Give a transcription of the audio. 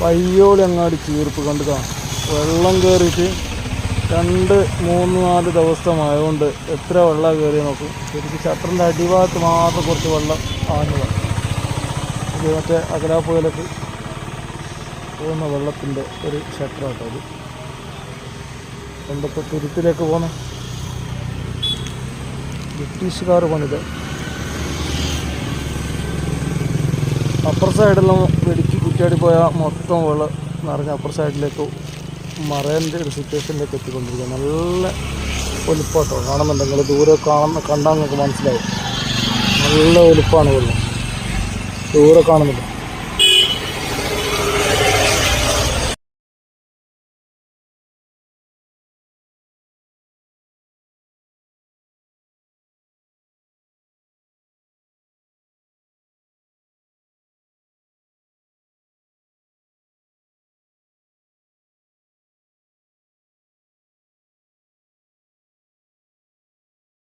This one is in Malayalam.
പയ്യോളി അങ്ങാടി ചീർപ്പ് കണ്ടു കാണാം. വെള്ളം കയറിയിട്ട് രണ്ട് മൂന്ന് നാല് ദിവസമായതുകൊണ്ട് എത്ര വെള്ളം കയറി നോക്കും. ശരിക്കും ഷട്ടറിന്റെ അടിഭാഗത്ത് മാത്രം കുറച്ച് വെള്ളം ആഞ്ഞതാണ് ഇത് മറ്റേ അകലാപ്പുഴയിലേക്ക് പോകുന്ന വെള്ളത്തിന്റെ ഒരു ഷട്ടറാട്ടോ അത് എന്തൊക്കെ തുരുത്തിലേക്ക് പോകുന്ന ബ്രിട്ടീഷുകാർ പണിത്. അപ്പുറ സൈഡെല്ലാം വെടിക്ക് കുറ്റിയാടി പോയാൽ മൊത്തം വെള്ളം നിറഞ്ഞ് അപ്പുറ സൈഡിലേക്ക് മറേന്റെ ഒരു സിറ്റുവേഷനിലേക്ക് എത്തിക്കൊണ്ടിരിക്കുക നല്ല ഒലിപ്പാട്ടോ. കാണുന്നുണ്ടെങ്കിൽ ദൂരെ കാണുന്ന കണ്ടാൽ നിങ്ങൾക്ക് മനസ്സിലാവും. നല്ല ഒലിപ്പാണ് വെള്ളം. ദൂരെ കാണുന്നുണ്ട്